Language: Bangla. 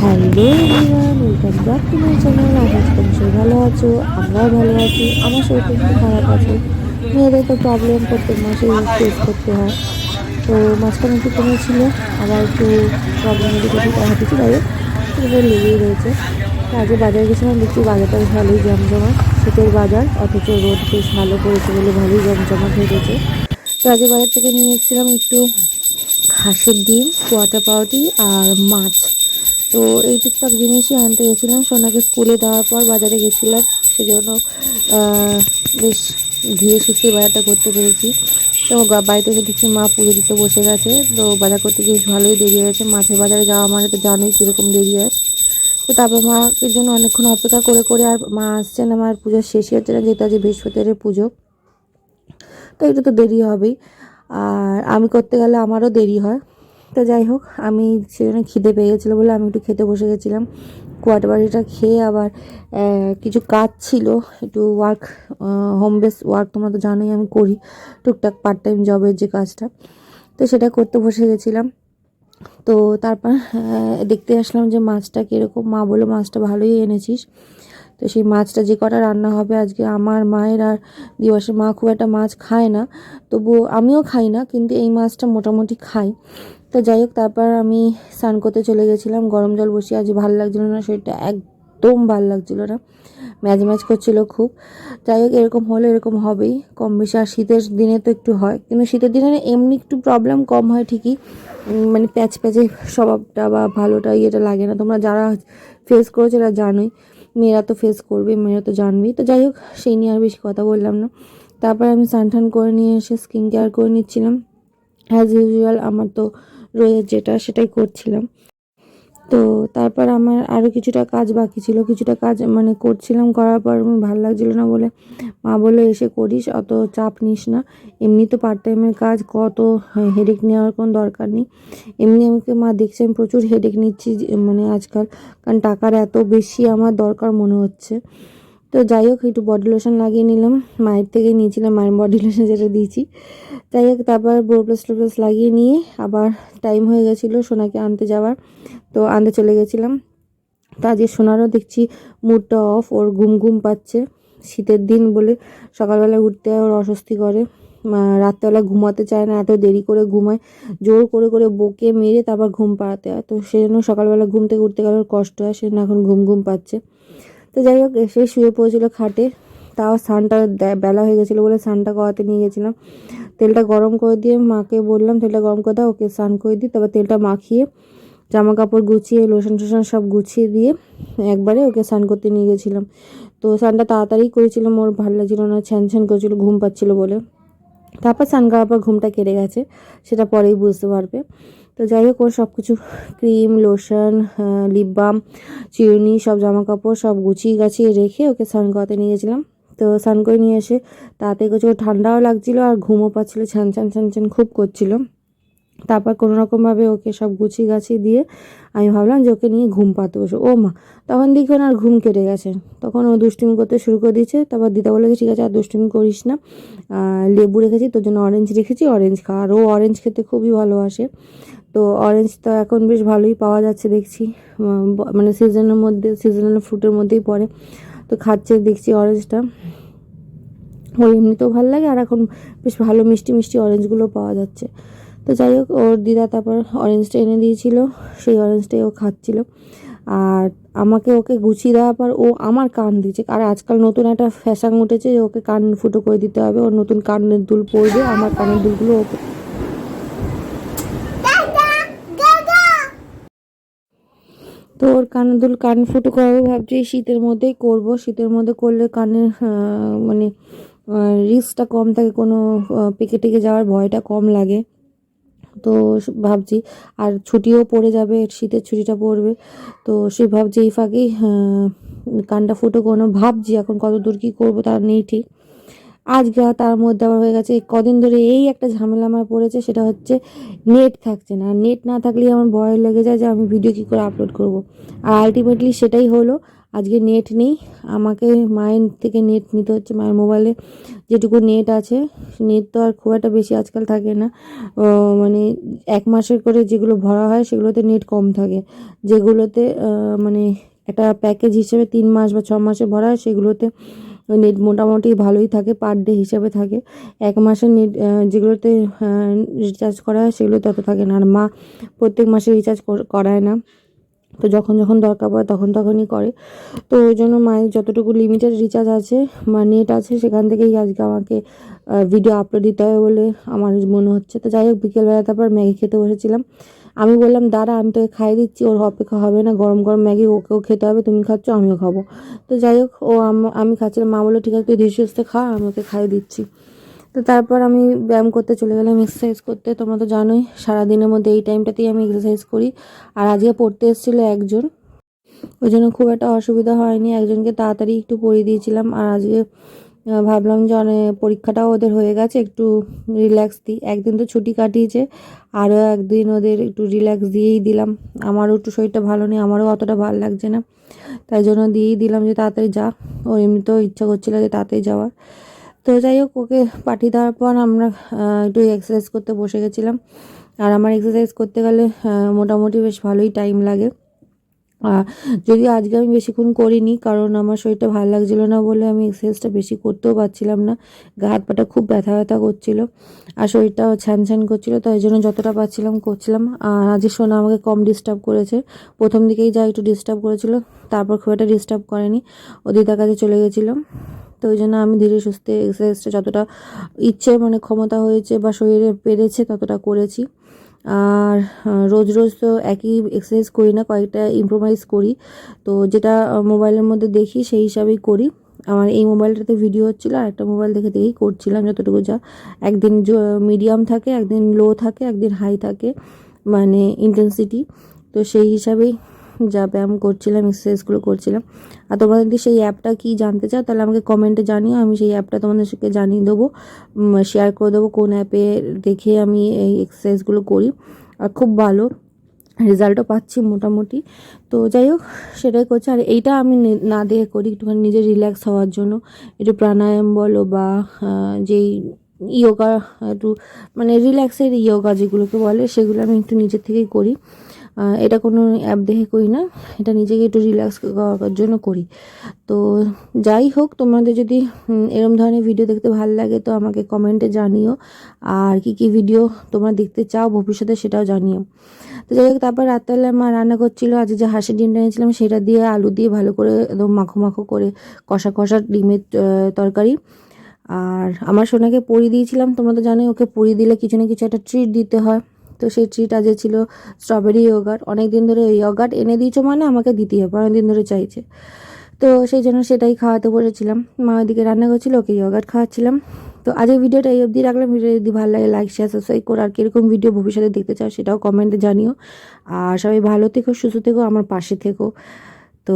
Hello everyone, welcome back to my channel. আশা করি সবাই ভালো আছো, আমরাও ভালো আছি, আমার শরীরটা একটু খারাপ আছে। মেয়েদের তো প্রবলেম প্রত্যেক মাসে ফেস করতে হয়। তো মাঝখানে একটু কমেছিল আবার একটু প্রবলেম একটু কিছু করা হতেছে সেটা লেগেই রয়েছে। আজকে বাজারে গেছিলাম, দেখছি বাজারটা ভালোই জমজমাট। শীতের বাজার, অথচ রোদ বেশ ভালো পড়েছে বলে ভালোই জমজমাট হয়ে গেছে। তো আজকে বাজার থেকে নিয়ে এসেছিলাম একটু হাঁসের ডিম কোয়াটা পাউরুটি আর মাছ। তো এই টুকটাক জিনিসই আনতে গেছিলাম। সোনাকে স্কুলে দেওয়ার পর বাজারে গেছিলাম, সেজন্য বেশ ধীরে সুস্থে বাজারটা করতে পেরেছি। তো বাড়িতে এসে দেখছি মা পুজো দিতে বসে গেছে। তো বাজার করতে গিয়ে ভালোই দেরি হয়েছে। মাছের বাজারে যাওয়া মানে তো জানোই কীরকম দেরি হয়। তো তারপর মাকে জন্য অনেকক্ষণ অপেক্ষা করে করে আর মা আসছেন আমার পুজো শেষই হচ্ছে না যেহেতু আজ বৃহস্পতিবারের পুজো, তো এটা তো দেরি হবেই। আর আমি করতে গেলে আমারও দেরি হয়। তো যাই হোক, আমি সেজন্য খিদে পেয়ে গেছিল বলে আমি একটু খেতে বসে গেছিলাম। কোয়াট বাড়িটা খেয়ে আবার কিছু কাজ ছিল, একটু ওয়ার্ক হোম বেস ওয়ার্ক তোমরা তো জানোই আমি করি, টুকটাক পার্ট টাইম জবের যে কাজটা। তো সেটা করতে বসে গেছিলাম। তো তারপর দেখতে আসলাম যে মাছটা কীরকম, মা বলল, মাছটা ভালোই এনেছিস। তো সেই মাছটা যে কটা রান্না হবে, আজকে আমার, মায়ের আর দিবসের মা খুব একটা মাছ খায় না। তবু আমিও খাই না, কিন্তু এই মাছটা মোটামুটি খাই। তো যাই হোক, তারপর আমি স্নান করতে চলে গেছিলাম। গরম জল বসিয়ে আজ ভালো লাগছিল না, শরীরটা একদম ভালো লাগছিল না। ম্যাজ ম্যাচ করছিল খুব। যাই হোক, এরকম হলে এরকম হবেই। কম বেশি, আর শীতের দিনে তো একটু হয়। কিন্তু শীতের দিনে এমনি একটু প্রবলেম কম হয় ঠিকই। মানে প্যাচ প্যাচে স্বভাবটা বা ভালোটা ইয়েটা লাগে না। তোমরা যারা ফেস করেছ এরা জানোই। মেয়েরা তো ফেস করবে, মেয়েরা তো জানবেই। তো যাই হোক, সেই নিয়ে আর বেশি কথা বললাম না। তারপর আমি স্নান করে নিয়ে এসে স্কিন কেয়ার করে নিচ্ছিলাম। অ্যাজ ইউজুয়াল আমার তো রোজের যেটা সেটাই করছিলাম। তো তারপর আমার আরও কিছুটা কাজ বাকি ছিল। কিছুটা কাজ মানে করছিলাম, করার পর ভালো লাগছিল না বলে মা বলে এসে করিস, অত চাপ নিস না। এমনি তো পার্ট টাইমের কাজ, কত হেডেক নেওয়ার কোনো দরকার নেই। এমনি আমাকে মা দেখছে, আমি প্রচুর হেডেক নিচ্ছি মানে আজকাল। কারণ টাকার এত বেশি আমার দরকার মনে হচ্ছে। তো যাই হোক, একটু বডি লোশন লাগিয়ে নিলাম। মায়ের থেকে নিয়েছিলাম, মায়ের বডি লোশন যেটা দিয়েছি। যাই হোক, তারপর বোরপ্লাস টোপ্লাস লাগিয়ে নিয়ে আবার টাইম হয়ে গেছিল সোনাকে আনতে যাওয়ার। তো আনতে চলে গেছিলাম। তো আজকে সোনারও দেখছি মুডটা অফ ওর ঘুম ঘুম পাচ্ছে। শীতের দিন বলে সকালবেলা উঠতে ওর অস্বস্তি করে। রাত্রেবেলা ঘুমাতে চায় না, এত দেরি করে ঘুমায়। জোর করে করে বকে মেরে তারপর ঘুম পাড়াতে হয়। তো সেজন্য সকালবেলা ঘুম থেকে উঠতে গেলে কষ্ট হয় সেজন্য এখন ঘুম ঘুম পাচ্ছে। তো যাই হোক, এসে শুয়ে পড়েছিল খাটে। তাও স্নানটা বেলা হয়ে গেছিল বলে স্নানটা করাতে নিয়ে গেছিলাম। তেলটা গরম করে দিয়ে মাকে বললাম, তেলটা গরম করে দাও, ওকে স্নান করে দিই। তারপর তেলটা মাখিয়ে জামা কাপড় গুছিয়ে, লোশন টোশন সব গুছিয়ে দিয়ে একবারে ওকে স্নান করতে নিয়ে গেছিলাম। তো স্নানটা তাড়াতাড়ি করেছিলাম, ওর ভালো লাগছিল না, ছ্যান ছ্যান করছিল, ঘুম পাচ্ছিলো বলে। তারপর স্নান করার পর ঘুমটা কেটে গেছে, সেটা পরেই বুঝতে পারবে। তো যাই হোক, ওর সব কিছু ক্রিম, লোশন লিপ বাম চিরুনি, সব জামা কাপড় সব গুছিয়ে গাছিয়ে রেখে ওকে স্নান করাতে নিয়ে গেছিলাম। তো স্নান করে নিয়ে এসে তাতে কিছু ঠান্ডাও লাগছিল আর ঘুমও পাচ্ছিলো ছান ছান ছান ছান খুব করছিল। তারপর কোনো রকমভাবে ওকে সব গুছিয়ে গাছিয়ে দিয়ে আমি ভাবলাম যে ওকে নিয়ে ঘুম পাতে বসে। ও মা, তখন দেখি ওনার ঘুম কেটে গেছে। তখন ও দুষ্টুমি করতে শুরু করে দিয়েছে। তারপর দিদা বলে ঠিক আছে, আর দুষ্টুমি করিস না। লেবু রেখেছি, তোর জন্য অরেঞ্জ রেখেছি অরেঞ্জ খা। আর ও অরেঞ্জ খেতে খুবই ভালোবাসে। তো অরেঞ্জ তো এখন বেশ ভালোই পাওয়া যাচ্ছে দেখছি। মানে সিজনের মধ্যে সিজনাল ফ্রুটের মধ্যেই পড়ে। তো খাচ্ছে, দেখছি অরেঞ্জটা ওর এমনিতেও ভালো লাগে, আর এখন বেশ ভালো মিষ্টি মিষ্টি অরেঞ্জগুলো পাওয়া যাচ্ছে। তো যাই হোক, ওর দিদা তারপর অরেঞ্জটা এনে দিয়েছিল, সেই অরেঞ্জটাই ও খাচ্ছিল। আর আমাকে ওকে গুছিয়ে দেওয়ার পর ও আমার কান দিচ্ছে আর আজকাল নতুন একটা ফ্যাশন উঠেছে যে ওকে কান ফুটো করে দিতে হবে। ওর নতুন কানের দুল পড়বে আমার কানের দুলগুলো ওকে তো ওর কানের দুল কান ফুটো করাবো ভাবছি, শীতের মধ্যেই করব। শীতের মধ্যে করলে কানের মানে রিস্কটা কম থাকে, কোনো পেকে টেকে যাওয়ার ভয়টা কম লাগে। তো ভাবছি, আর ছুটিও পড়ে যাবে, শীতের ছুটিটা পড়বে। তো সে ভাবছি এই ফাঁকেই কানটা ফুটো কোনো ভাবছি এখন কত দূর কী করব তার নেই ঠিক। আজকে তার মধ্যে আবার হয়ে গেছে। কদিন ধরে এই একটা ঝামেলা আমার পড়েছে, সেটা হচ্ছে নেট থাকছে না। নেট না থাকলেই আমার ভয় লেগে যায় যে আমি ভিডিও কী করে আপলোড করব। আর আলটিমেটলি সেটাই হলো, আজকে নেট নেই। আমাকে মায়ের থেকে নেট নিতে হচ্ছে। মায়ের মোবাইলে যেটুকু নেট আছে নেট তো আর খুব একটা বেশি আজকাল থাকে না। মানে এক মাসের করে যেগুলো ভরা হয়, সেগুলোতে নেট কম থাকে। যেগুলোতে মানে একটা প্যাকেজ হিসেবে তিন মাস বা ছ মাসে ভরা হয়, সেগুলোতে নেট মোটামুটি ভালোই থাকে পার ডে হিসাবে থাকে। এক মাসের নেট যেগুলোতে রিচার্জ করা হয় সেগুলো তত থাকে না। আর মা প্রত্যেক মাসে রিচার্জ করায় না। তো যখন যখন দরকার পড়ে তখন তখনই করে। তো ওই জন্য মায়ের যতটুকু লিমিটেড রিচার্জ আছে, বা নেট আছে, সেখান থেকেই আজকে আমাকে ভিডিও আপলোড দিতে হবে বলে আমার মনে হচ্ছে। তো যাই হোক, বিকেলবেলা তারপর ম্যাগি খেতে বসেছিলাম। আমি বললাম, দাঁড়া, আমি তোকে খাইয়ে দিচ্ছি, ওর অপেক্ষা হবে না, গরম গরম ম্যাগি ওকেও খেতে হবে, তুমি খাচ্ছ, আমিও খাব। তো যাই হোক, ও আম- খাচ্ছিলাম। মা বলল, ঠিক আছে, তুই ধীরে সুস্থে খা, আমি ওকে খাইয়ে দিচ্ছি। তো তারপর আমি ব্যায়াম করতে চলে গেলাম এক্সারসাইজ করতে। তোমরা তো জানোই, সারাদিনের মধ্যে এই টাইমটাতেই আমি এক্সারসাইজ করি। আর আজকে পড়তে এসেছিল একজন। ওই জন্য খুব একটা অসুবিধা হয়নি। একজনকে তাড়াতাড়ি একটু পড়িয়ে দিয়েছিলাম। আর আজকে ভাবলাম যে অনেক পরীক্ষাটাও ওদের হয়ে গেছে, একটু রিল্যাক্স দিই। একদিন তো ছুটি কাটিয়েছে, আরও একদিন ওদের একটু রিল্যাক্স দিয়েই দিলাম। আমারও একটু শরীরটা ভালো নেই, আমারও অতটা ভালো লাগছে না। তাই জন্য দিয়েই দিলাম যে তাড়াতাড়ি যা। ওর এমনিতেও ইচ্ছা করছিল যে তাড়াতাড়ি যাওয়ার। তো যাই হোক, ওকে পাঠিয়ে দেওয়ার পর আমরা একটু এক্সারসাইজ করতে বসে গেছিলাম। আর আমার এক্সারসাইজ করতে গেলে মোটামুটি বেশ ভালোই টাইম লাগে। আর যদি আজকে আমি বেশিক্ষণ করিনি, কারণ আমার শরীরটা ভালো লাগছিল না বলে আমি এক্সারসাইজটা বেশি করতেও পারছিলাম না, গা হাত পাটা খুব ব্যথা ব্যথা করছিল আর শরীরটাও ছ্যান ছ্যান করছিল, তাই জন্য যতটা পারছিলাম করছিলাম। আর আজকে সোনা আমাকে কম ডিস্টার্ব করেছে। প্রথম দিকেই যা একটু ডিস্টার্ব করেছিল, তারপর খুব একটা ডিস্টার্ব করেনি। ও দিদার কাছে চলে গেছিল তো ওই জন্য আমি ধীরে সুস্থে এক্সারসাইজটা যতটা ইচ্ছে মানে ক্ষমতা হয়েছে বা শরীরে পেরেছে ততটা করেছি। আর রোজ রোজ তো একই এক্সারসাইজ করি না, কয়েকটা ইম্প্রোভাইজ করি। তো যেটা মোবাইলের মধ্যে দেখি সেই হিসাবেই করি। আমার এই মোবাইলটাতে ভিডিও হচ্ছিল আর একটা মোবাইল দেখে দেখেই করছিলাম যতটুকু যা। একদিন মিডিয়াম থাকে, একদিন লো থাকে, একদিন হাই থাকে মানে ইন্টেন্সিটি তো সেই হিসাবেই যা ব্যায়াম করছিলাম এক্সারসাইজগুলো করছিলাম। আর তোমরা যদি সেই অ্যাপটা কি জানতে চাও, তাহলে আমাকে কমেন্টে জানিও, আমি সেই অ্যাপটা তোমাদেরকে জানিয়ে দেবো। শেয়ার করে দেবো কোন অ্যাপে দেখে আমি এই এক্সারসাইজগুলো করি। আর খুব ভালো রেজাল্টও পাচ্ছি মোটামুটি। তো যাই হোক, সেটাই করছি। আর এইটা আমি নে- দেখে করি, একটুখানি নিজে রিল্যাক্স হওয়ার জন্য। একটু প্রাণায়াম বলো বা যেই ইয়োগা একটু মানে রিল্যাক্সের ইয়োগা যেগুলোকে বলে, সেগুলো আমি একটু নিজের থেকেই করি। এটা কোনো অ্যাপ দেখে করি না। এটা নিজেকে একটু রিল্যাক্স করার জন্য করি। তো যাই হোক, তোমাদের যদি এরম ধরনের ভিডিও দেখতে ভালো লাগে, তো আমাকে কমেন্টে জানিও। আর কি কি ভিডিও তোমরা দেখতে চাও ভবিষ্যতে সেটাও জানিও। তো যাই হোক, তারপর রাত্রেবেলা মা রান্না করছিল আজ যে হাঁসের ডিমটা এনেছিলাম, সেটা দিয়ে আলু দিয়ে ভালো করে একদম মাখো মাখো করে কষা কষা ডিমের তরকারি। আর আমার সোনাকে পরিয়ে দিয়েছিলাম, তোমরা তো জানোই, ওকে পরিয়ে দিলে কিছু না কিছু একটা ট্রিট দিতে হয়। তো সেই ট্রিট আজকে ছিল স্ট্রবেরি ইয়োগার্ট অনেক দিন ধরে এই ইয়োগার্ট এনে দিয়েছ মানে আমাকে দিতেই হবে অনেক দিন ধরে চাইছে। তো সেই জন্য সেটাই খাওয়াতে বসেছিলাম। মা ওদিকে রান্না করছিল, ওকে ইয়োগার্ট খাওয়াচ্ছিলাম। তো আজকের ভিডিওটা এই অবধি রাখলাম। ভিডিও যদি ভালো লাগে লাইক শেয়ার সাবস্ক্রাইব করো। আর কীরকম ভিডিও ভবিষ্যতে দেখতে চাও সেটাও কমেন্টে জানিও। আর সবাই ভালো থেকো, সুস্থ থেকো, আমার পাশে থেকো। তো